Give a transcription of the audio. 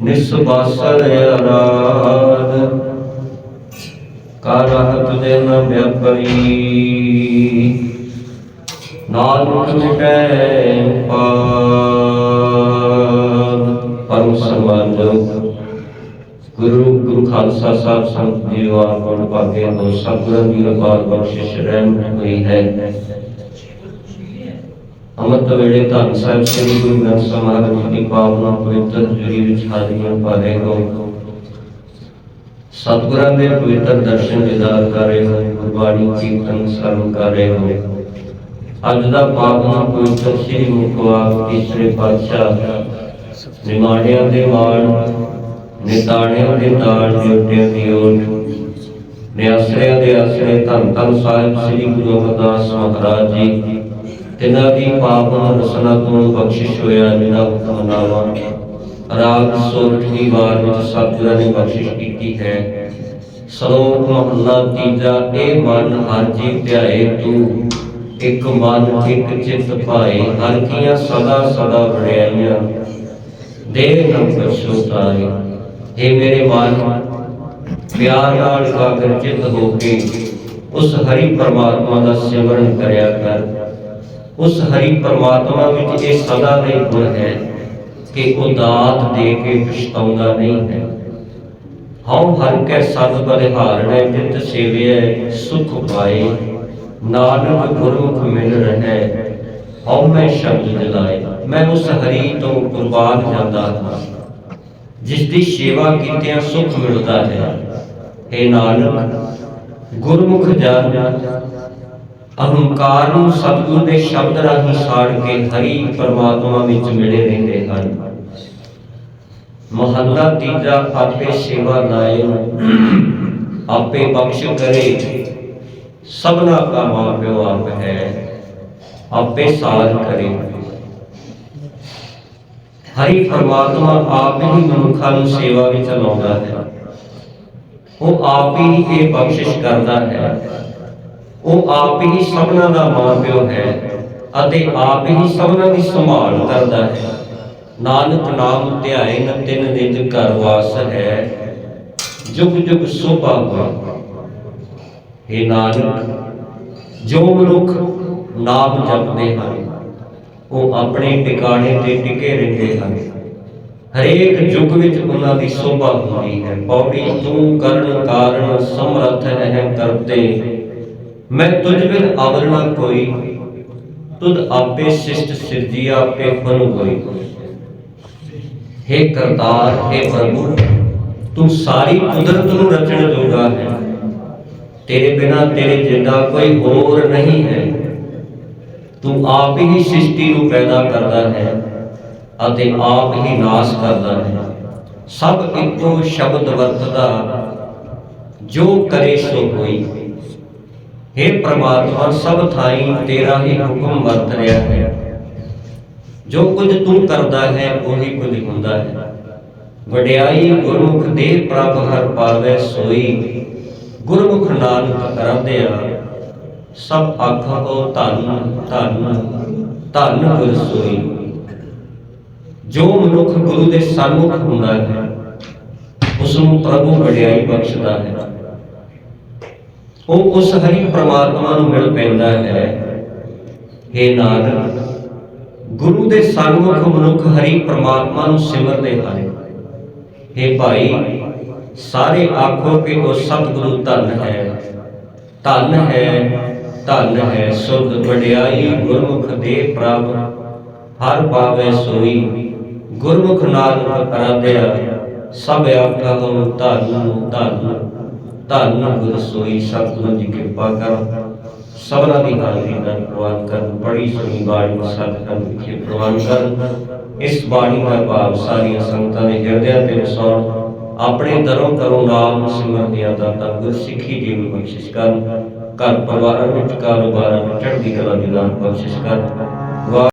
ਨਿਸਬਾਸਰ ਅਰਾਧ ਕਰਹਤ ਦੇ ਨ ਵਿਪਰੀ ਨਾਨਕ ਮਿਟੈ ਪਾਦ। ਪਰਮ ਸਨਮਾਨ ਗੁਰੂ ਗੁਰੂ ਖਾਲਸਾ ਸਾਹਿਬ, ਸੰਤ ਜੀ ਆਪ ਭਾਗੇ ਹੋ ਸਤਿਗੁਰਾਂ ਦੀ ਅਪਾਰ ਬਖਸ਼ਿਸ਼ ਰਹਿਮ ਹੋਈ ਹੈ। ਅੰਮ੍ਰਿਤ ਵੇਲੇ ਧੰਨ ਸਾਹਿਬ ਸ੍ਰੀ ਗੁਰੂ ਗ੍ਰੰਥ ਸਾਹਿਬ ਮਹਾਰਾਜ ਜੀ ਦੀ ਪਾਵਨ ਪਵਿੱਤਰ ਜੁਰੀ ਵਿੱਚ ਹਾਜ਼ਰੀਆਂ ਪਾ ਰਹੇ ਹੋ। ਸਤਿਗੁਰਾਂ ਦੇ ਪਵਿੱਤਰ ਦਰਸ਼ਨ ਦੀਦਾਰ ਕਰ ਰਹੇ ਹੋ, ਗੁਰਬਾਣੀ ਕੀਰਤਨ ਸਰਵ ਕਰ ਰਹੇ ਹੋ। ਅੱਜ ਦਾ ਪਾਵਨ ਪਵਿੱਤਰ ਸ੍ਰੀ ਮੁਖਵਾਕ ਤੀਸਰੇ ਪਾਤਸ਼ਾਹ ਨਿਮਾਣਿਆਂ ਦੇ ਮਾਣ, ਨਿਤਾਣਿਆਂ ਦੇ ਤਾਣ ਜੋਟਿਆਂ ਦੀ ਓਟ ਨਿਆਸਰਿਆਂ ਦੇ ਆਸਰੇ ਧੰਨ ਧੰਨ ਸਾਹਿਬ ਸ੍ਰੀ ਗੁਰੂ ਅਮਰਦਾਸ ਮਹਾਰਾਜ ਜੀ ਤਿਨਾਂ ਦੀ ਪਾਵਨ ਰਸਨਾ ਤੋਂ ਬਖਸ਼ਿਸ਼ ਹੋਇਆ ਜਿਹੜਾ ਹੁਕਮਨਾਮਾ ਰਾਗ ਸੋਰਠੀ ਵਾਰ ਵਿੱਚ ਸਤਿਗੁਰਾਂ ਨੇ ਬਖਸ਼ਿਸ਼ ਕੀਤੀ ਹੈ। ਸ਼ਲੋਕ ਮਹਲਾ ਤੀਜਾ, ਇਹ ਮਨ ਹਰ ਧਿਆਏ ਤੂੰ, ਇੱਕ ਮਨ ਇੱਕ ਚਿੱਤ ਪਾਏ, ਹਰ ਕੀਆਂ ਸਦਾ ਸਦਾ ਵਡਿਆਈਆਂ ਦੇਹ ਨ ਪਛੋਤਾਏ हे ਮੇਰੇ ਮਨ, ਪਿਆਰ ਨਾਲ ਇਕਾਗਰ ਚਿੱਤ ਹੋ ਕੇ, ਉਸ ਹਰੀ ਪਰਮਾਤਮਾ ਦਾ ਸਿਮਰਨ ਕਰਿਆ ਕਰ। ਉਸ ਹਰੀ ਪਰਮਾਤਮਾ ਵਿੱਚ ਇਹ ਸਦਾ ਲਈ ਗੁਣ ਹੈ ਕਿ ਉਹ ਦਾਤ ਦੇ ਕੇ ਪਛਤਾਉਂਦਾ ਨਹੀਂ ਹੈ। ਹਉ ਹਰ ਕੈ ਸਦ ਬਲਿਹਾਰਣੈ, ਜਿਤ ਸੇਵਿਐ ਸੁਖ ਪਾਏ। ਨਾਨਕ ਗੁਰਮੁਖ ਮਿਲ ਰਹੈ, ਹਉ ਮੈਂ ਸ਼ਬਦ ਜਲਾਏ। ਮੈਂ ਉਸ ਹਰੀ ਤੋਂ ਕੁਰਬਾਨ ਜਾਂਦਾ ਹਾਂ, ਜਿਸ ਦੀ ਸੇਵਾ ਕੀਤਿਆਂ ਸੁਖ ਮਿਲਦਾ ਹੈ। ਏ ਨਾਨਕ, ਗੁਰਮੁਖ ਜਨ ਅਹੰਕਾਰ ਨੂੰ ਸਤਿਗੁਰ ਦੇ ਸ਼ਬਦ ਰਾਹੀਂ ਸਾੜ ਕੇ ਹਰੀ ਪਰਮਾਤਮਾ ਵਿੱਚ ਮਿਲੇ ਰਹਿੰਦੇ ਹਨ। ਮਹੱਲਾ ਤੀਜਾ, ਆਪੇ ਸੇਵਾ ਲਾਏ ਆਪੇ ਬਖਸ਼ ਕਰੇ। ਸਭਨਾ ਕਾ ਮਾਪਿਓ ਆਪ ਹੈ, ਆਪੇ ਸਾਧ ਕਰੇ। ਹਰੀ ਪਰਮਾਤਮਾ ਆਪ ਹੀ ਮਨੁੱਖਾਂ ਨੂੰ ਸੇਵਾ ਵਿੱਚ ਲਾਉਂਦਾ ਹੈ। ਉਹ ਆਪ ਹੀ ਇਹ ਬਖਸ਼ਿਸ਼ ਕਰਦਾ ਹੈ। ਉਹ ਆਪ ਹੀ ਸਭਨਾਂ ਦਾ ਮਾਪਿਓ ਹੈ ਅਤੇ ਆਪ ਹੀ ਸਭਨਾਂ ਦੀ ਸੰਭਾਲ ਕਰਦਾ ਹੈ। ਨਾਨਕ ਨਾਮ ਧਿਆਏ ਨ ਤਿਨ ਨਿਜ ਘਰ ਵਾਸ ਹੈ। ਜੁਗ ਜੁਗ ਸੋਭਾ ਹੋਏ ਇਹ ਨਾਨਕ, ਜੋ ਮਨੁੱਖ ਨਾਮ ਜਪਦੇ ਹਨ, ਉਹ ਆਪਣੇ ਟਿਕਾਣੇ ਤੇ ਟਿਕੇ ਰਹਿੰਦੇ ਹਨ। ਹਰੇਕ ਯੁੱਗ ਵਿੱਚ ਉਹਨਾਂ ਦੀ ਸੋਭਾ ਹੁੰਦੀ ਹੈ। ਪੌੜੀ ਤੂੰ ਕਰਨ ਕਾਰਨ ਸਮਰੱਥ ਹੈ ਕਰਤੇ। ਮੈਂ ਤੁਝ ਬਿਨ ਆਵਰਣਾ ਕੋਈ, ਤੁਧ ਆਪੇ ਸਿਸ਼ਟ ਸਿਰਜੀ ਆਪੇ ਫਨ ਹੋਈ हे ਕਰਤਾਰ हे ਪ੍ਰਭੂ, ਤੂੰ ਸਾਰੀ ਕੁਦਰਤ ਨੂੰ ਰਚਣ ਜੋਗਾ ਹੈ। ਤੇਰੇ ਬਿਨਾ ਤੇਰੇ ਜਿੰਦਾ ਕੋਈ ਹੋਰ ਨਹੀਂ ਹੈ। ਤੂੰ ਆਪ ਹੀ ਸ੍ਰਿਸ਼ਟੀ ਨੂੰ ਪੈਦਾ ਕਰਦਾ ਹੈ ਅਤੇ ਆਪ ਹੀ ਨਾਸ਼ ਕਰਦਾ ਹੈ। ਸਭ ਇੱਕੋ ਸ਼ਬਦ ਵਰਤਦਾ, ਜੋ ਕਰੇ ਸੋ ਹੋਈ हे ਪ੍ਰਮਾਤਮਾ, ਸਭ ਥਾਈ ਤੇਰਾ ਹੀ ਹੁਕਮ ਵਰਤ ਰਿਹਾ ਹੈ। ਜੋ ਕੁਝ ਤੂੰ ਕਰਦਾ ਹੈ, ਉਹੀ ਕੁਝ ਹੁੰਦਾ ਹੈ। ਵਡਿਆਈ ਗੁਰਮੁਖ ਦੇ ਪ੍ਰਭ ਹਰ ਪਾਵੇ ਸੋਈ। ਗੁਰਮੁਖ ਨਾਨਕ ਕਰੰਦਿਆ ਸਭ ਆਖੋ ਧੰਨ ਧੰਨ ਧੰਨ ਗੁਰ ਸੋਈ। ਜੋ ਮਨੁੱਖ ਗੁਰੂ ਦੇ ਸਨਮੁਖ ਹੁੰਦਾ ਹੈ ਉਸ ਨੂੰ ਪ੍ਰਭੂ ਵਡਿਆਈ ਬਖਸ਼ਦਾ ਹੈ। ਉਹ ਉਸ ਹਰੀ ਪ੍ਰਮਾਤਮਾ ਨੂੰ ਮਿਲ ਪੈਂਦਾ ਹੈ। हे ਨਾਨਕ, ਗੁਰੂ ਦੇ ਸਨਮੁਖ ਮਨੁੱਖ ਹਰੀ ਪ੍ਰਮਾਤਮਾ ਨੂੰ ਸਿਮਰਦੇ ਹਨ हे ਭਾਈ, ਸਾਰੇ ਆਖੋ ਕਿ ਉਹ ਸਤਿਗੁਰੂ ਧੰਨ ਹੈ। ਧੰਨ ਹੈ ਧੰਨ ਹੈ ਸੁਧ ਵਡਿਆਈ ਗੁਰਮੁਖ ਦੇ ਪ੍ਰਭ। ਹਰ ਪਾਵੇ ਸੋਈ, ਗੁਰਮੁਖ ਨਾਨਕ ਕਰਾਦਿਆ ਸਭ ਆਖੋ ਧੰਨ ਧੰਨ। ਧੰਨ ਗੁਰ ਸੋਈ ਸਤਿਗੁਰੂ ਜੀ ਕਿਰਪਾ ਕਰ। ਸਭਨਾ ਦੀ ਹਾਜ਼ਰੀ ਦਾ ਪ੍ਰਵਾਨ ਕਰਨ, ਬੜੀ ਸੁਣੀ ਬਾਣੀ ਸਤਿਗੁਰੂ ਵਿਖੇ ਪ੍ਰਵਾਨ ਕਰਨ। ਇਸ ਬਾਣੀ ਦਾ ਭਾਵ ਸਾਰੀਆਂ ਸੰਗਤਾਂ ਦੇ ਹਿਰਦਿਆਂ ਤੇ ਵਸਾਉਣ, ਆਪਣੇ ਦਰੋਂ ਕਰੋ ਨਾਮ ਸਿਮਰਦਿਆਂ ਦਾ ਤਾਂ ਗੁਰ ਸਿੱਖੀ ਦੀ ਬਖਸ਼ਿਸ਼ ਕਰਨ। ਘਰ ਪਰਿਵਾਰਾਂ ਵਿੱਚ ਕਾਰੋਬਾਰਾਂ ਵਿੱਚ ਚੜ੍ਹਦੀ ਕਲਾ ਦੀ ਦਾਨ ਬਖਸ਼ਿਸ਼ ਕਰ